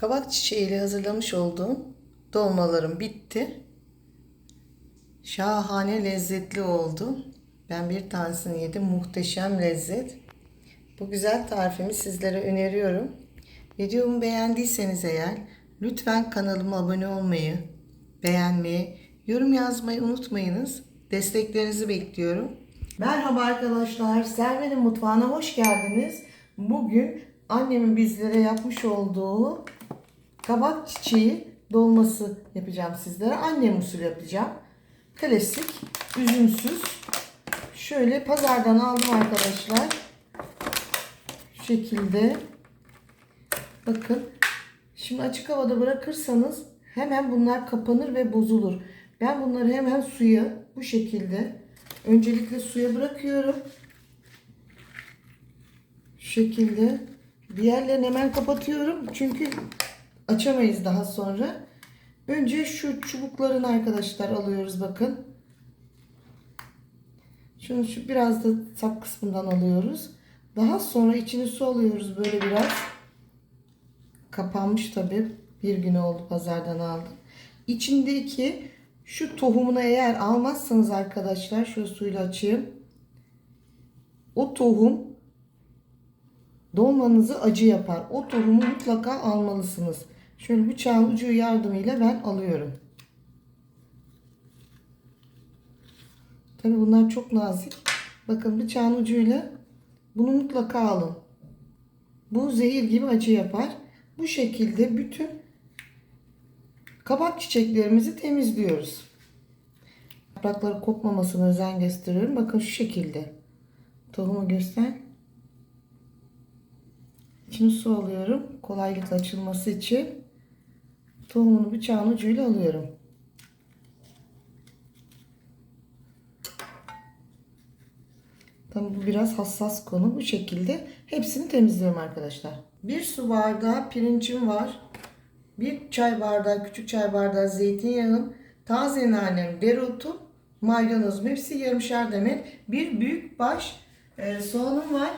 Kabak çiçeğiyle hazırlamış olduğum dolmalarım bitti. Şahane lezzetli oldu. Ben bir tanesini yedim. Muhteşem lezzet. Bu güzel tarifimi sizlere öneriyorum. Videomu beğendiyseniz eğer lütfen kanalıma abone olmayı, beğenmeyi, yorum yazmayı unutmayınız. Desteklerinizi bekliyorum. Merhaba arkadaşlar. Servenin mutfağına hoş geldiniz. Bugün annemin bizlere yapmış olduğu kabak çiçeği dolması yapacağım sizlere. Annem usulü yapacağım. Klasik, üzümsüz. Şöyle pazardan aldım arkadaşlar. Şu şekilde. Bakın. Şimdi açık havada bırakırsanız hemen bunlar kapanır ve bozulur. Ben bunları hemen suya bu şekilde öncelikle suya bırakıyorum. Şu şekilde. Diğerlerini hemen kapatıyorum. Çünkü açamayız daha sonra. Önce şu çubuklarını arkadaşlar alıyoruz bakın. Şunu şu biraz da sap kısmından alıyoruz. Daha sonra içini su alıyoruz böyle biraz. Kapanmış tabi. Bir gün oldu pazardan aldım. İçindeki şu tohumunu eğer almazsanız arkadaşlar şöyle suyla açayım. O tohum dolmanızı acı yapar. O tohumu mutlaka almalısınız. Şöyle bıçağın ucu yardımıyla ben alıyorum. Tabi bunlar çok nazik. Bakın bıçağın ucuyla bunu mutlaka alın. Bu zehir gibi acı yapar. Bu şekilde bütün kabak çiçeklerimizi temizliyoruz. Yaprakları kopmamasına özen gösteriyorum. Bakın şu şekilde. Tohumu göster. İçine su alıyorum. Kolaylıkla açılması için. Tohumunu bıçağın ucuyla alıyorum. Tabii bu biraz hassas konu. Bu şekilde hepsini temizliyorum arkadaşlar. Bir su bardağı pirincim var. Bir çay bardağı, küçük çay bardağı zeytinyağım, taze nanem, dereotum, maydanozum. Hepsi yarımşar demet. Bir büyük baş e, soğanım var.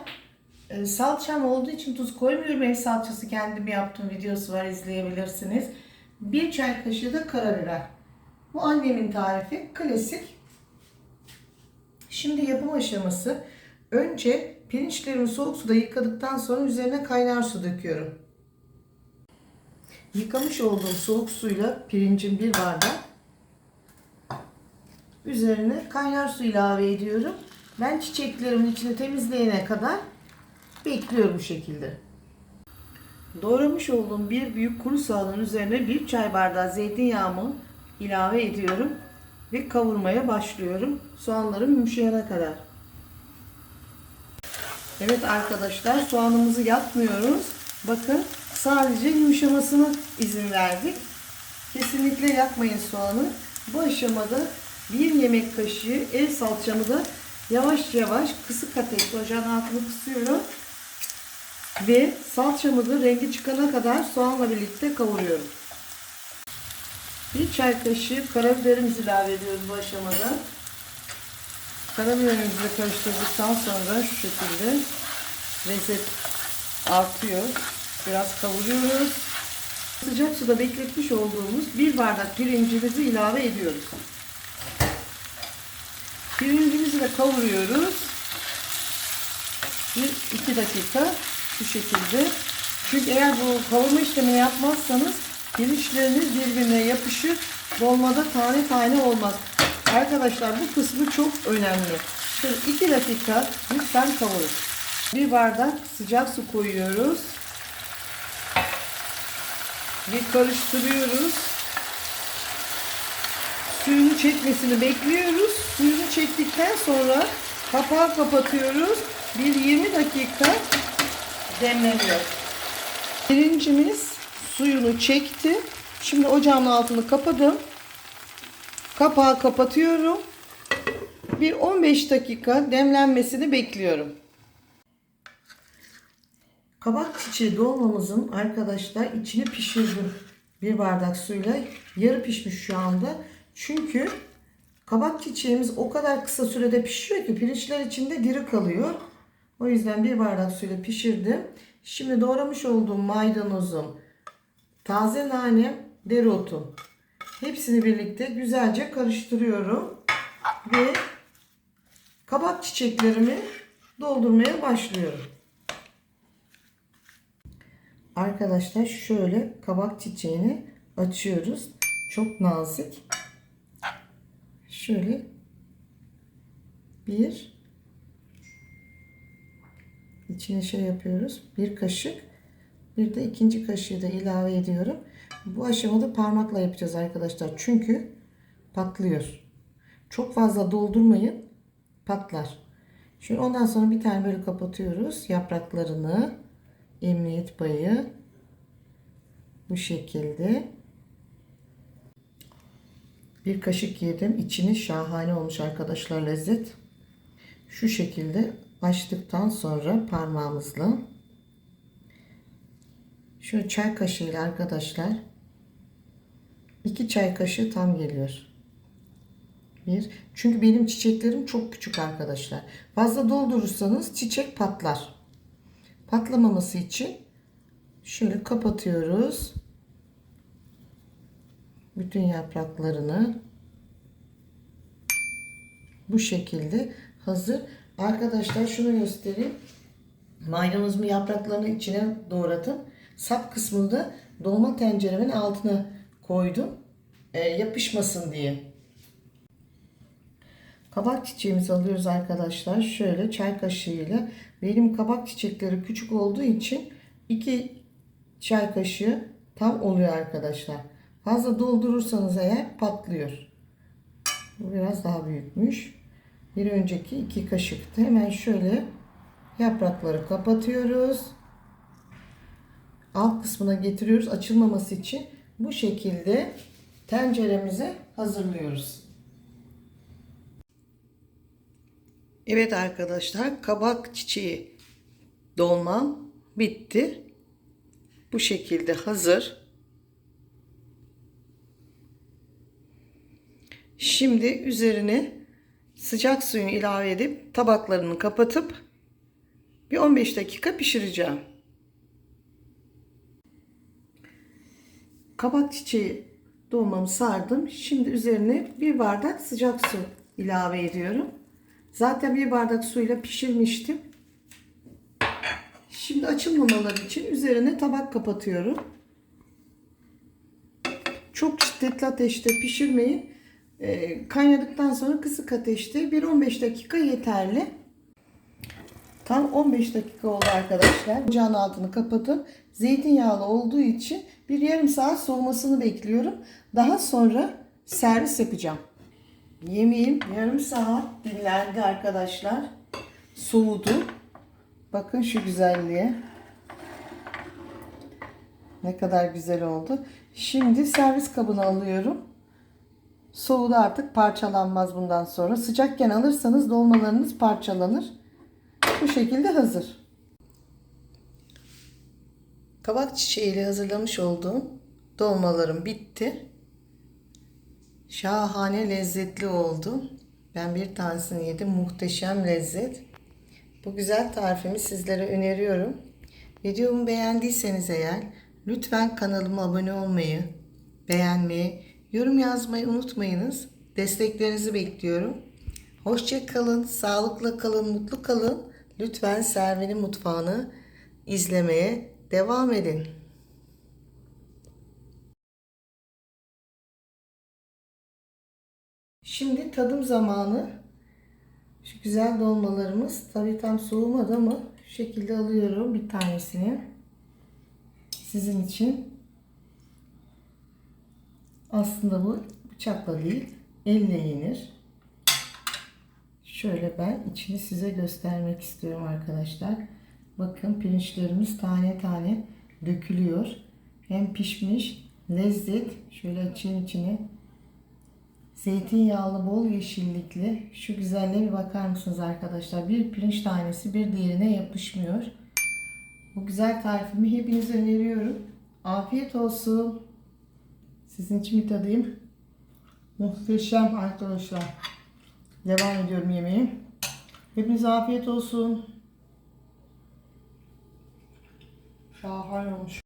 E, salçam olduğu için tuz koymuyorum. Ev salçası kendim yaptığım videosu var izleyebilirsiniz. Bir çay kaşığı da karabiber. Bu annemin tarifi. Klasik. Şimdi yapım aşaması. Önce pirinçlerimi soğuk suda yıkadıktan sonra üzerine kaynar su döküyorum. Yıkamış olduğum soğuk suyla pirincin bir bardak. Üzerine kaynar su ilave ediyorum. Ben çiçeklerimin içini temizleyene kadar bekliyorum bu şekilde. Doğramış olduğum bir büyük kuru soğanın üzerine bir çay bardağı zeytinyağımı ilave ediyorum ve kavurmaya başlıyorum. Soğanlarım yumuşayana kadar. Evet arkadaşlar soğanımızı yakmıyoruz. Bakın sadece yumuşamasına izin verdik. Kesinlikle yakmayın soğanı. Bu aşamada bir yemek kaşığı el salçamı da yavaş yavaş kısık ateşte ocağın altını kısıyorum. Ve salçamı da rengi çıkana kadar soğanla birlikte kavuruyorum. Bir çay kaşığı karabiberimizi ilave ediyoruz bu aşamada. Karabiberimizi de karıştırdıktan sonra şu şekilde lezzet artıyor. Biraz kavuruyoruz. Sıcak suda bekletmiş olduğumuz bir bardak pirincimizi ilave ediyoruz. Pirincimizi de kavuruyoruz. Bir iki dakika şu şekilde. Çünkü eğer bu kavurma işlemini yapmazsanız pirinçleriniz birbirine yapışır. Dolmada tane tane olmaz. Arkadaşlar bu kısmı çok önemli. Şöyle 2 dakika lütfen kavurun. Bir bardak sıcak su koyuyoruz. Bir karıştırıyoruz. Suyunu çekmesini bekliyoruz. Suyunu çektikten sonra kapağı kapatıyoruz. Bir 20 dakika demleniyor. Pirincimiz suyunu çekti. Şimdi ocağın altını kapadım. Kapağı kapatıyorum. Bir 15 dakika demlenmesini bekliyorum. Kabak çiçeği dolmamızın arkadaşlar içini pişirdim. Bir bardak suyla yarı pişmiş şu anda. Çünkü kabak çiçeğimiz o kadar kısa sürede pişiyor ki pirinçler içinde diri kalıyor. O yüzden bir bardak suyla pişirdim. Şimdi doğramış olduğum maydanozum, taze nane, dereotu. Hepsini birlikte güzelce karıştırıyorum. Ve kabak çiçeklerimi doldurmaya başlıyorum. Arkadaşlar şöyle kabak çiçeğini açıyoruz. Çok nazik. Şöyle bir içine şey yapıyoruz. Bir kaşık bir de ikinci kaşığı da ilave ediyorum. Bu aşamada parmakla yapacağız arkadaşlar. Çünkü patlıyor. Çok fazla doldurmayın. Patlar. Şimdi ondan sonra bir tane böyle kapatıyoruz. Yapraklarını emniyet payı bu şekilde bir kaşık yedim. İçini şahane olmuş arkadaşlar lezzet. Şu şekilde açtıktan sonra parmağımızla şu çay kaşığıyla arkadaşlar iki çay kaşığı tam geliyor. Bir. Çünkü benim çiçeklerim çok küçük arkadaşlar. Fazla doldurursanız çiçek patlar. Patlamaması için şöyle kapatıyoruz. Bütün yapraklarını bu şekilde hazır. Arkadaşlar şunu göstereyim. Maydanozun yapraklarını içine doğradım. Sap kısmında dolma tenceremin altına koydum. E, yapışmasın diye. Kabak çiçeğimizi alıyoruz arkadaşlar. Şöyle çay kaşığıyla. Benim kabak çiçekleri küçük olduğu için iki çay kaşığı tam oluyor arkadaşlar. Fazla doldurursanız eğer patlıyor. Bu biraz daha büyükmüş. Bir önceki iki kaşıktı. Hemen şöyle yaprakları kapatıyoruz. Alt kısmına getiriyoruz açılmaması için. Bu şekilde tenceremize hazırlıyoruz. Evet arkadaşlar kabak çiçeği dolmam bitti. Bu şekilde hazır. Şimdi üzerine sıcak suyunu ilave edip tabaklarını kapatıp bir 15 dakika pişireceğim. Kabak çiçeği dolmamı sardım. Şimdi üzerine bir bardak sıcak su ilave ediyorum. Zaten bir bardak suyla pişirmiştim. Şimdi açılmamaları için üzerine tabak kapatıyorum. Çok şiddetli ateşte pişirmeyin. E, kaynadıktan sonra kısık ateşte bir 15 dakika yeterli. Tam 15 dakika oldu arkadaşlar. Ocağın altını kapatıp zeytinyağlı olduğu için bir yarım saat soğumasını bekliyorum. Daha sonra servis yapacağım. Yemeğim yarım saat dinlendi arkadaşlar. Soğudu. Bakın şu güzelliğe. Ne kadar güzel oldu. Şimdi servis kabına alıyorum. Soğudu artık parçalanmaz bundan sonra. Sıcakken alırsanız dolmalarınız parçalanır. Bu şekilde hazır. Kabak çiçeğiyle hazırlamış olduğum dolmalarım bitti. Şahane lezzetli oldu. Ben bir tanesini yedim. Muhteşem lezzet. Bu güzel tarifimi sizlere öneriyorum. Videomu beğendiyseniz eğer lütfen kanalıma abone olmayı, beğenmeyi, yorum yazmayı unutmayınız. Desteklerinizi bekliyorum. Hoşça kalın, sağlıklı kalın, mutlu kalın. Lütfen Servi'nin mutfağını izlemeye devam edin. Şimdi tadım zamanı. Şu güzel dolmalarımız tabii tam soğumadı ama şekilde alıyorum bir tanesini. Sizin için. Aslında bu bıçakla değil, elle yenir. Şöyle ben içini size göstermek istiyorum arkadaşlar. Bakın pirinçlerimiz tane tane dökülüyor. Hem pişmiş, lezzet. Şöyle açayım içini. Zeytinyağlı, bol yeşillikli. Şu güzelliğe bir bakar mısınız arkadaşlar? Bir pirinç tanesi bir diğerine yapışmıyor. Bu güzel tarifimi hepinize öneriyorum. Afiyet olsun. Sizin için bir tadayım. Muhteşem arkadaşlar. Devam ediyorum yemeğe. Hepinize afiyet olsun. Şahane olmuş.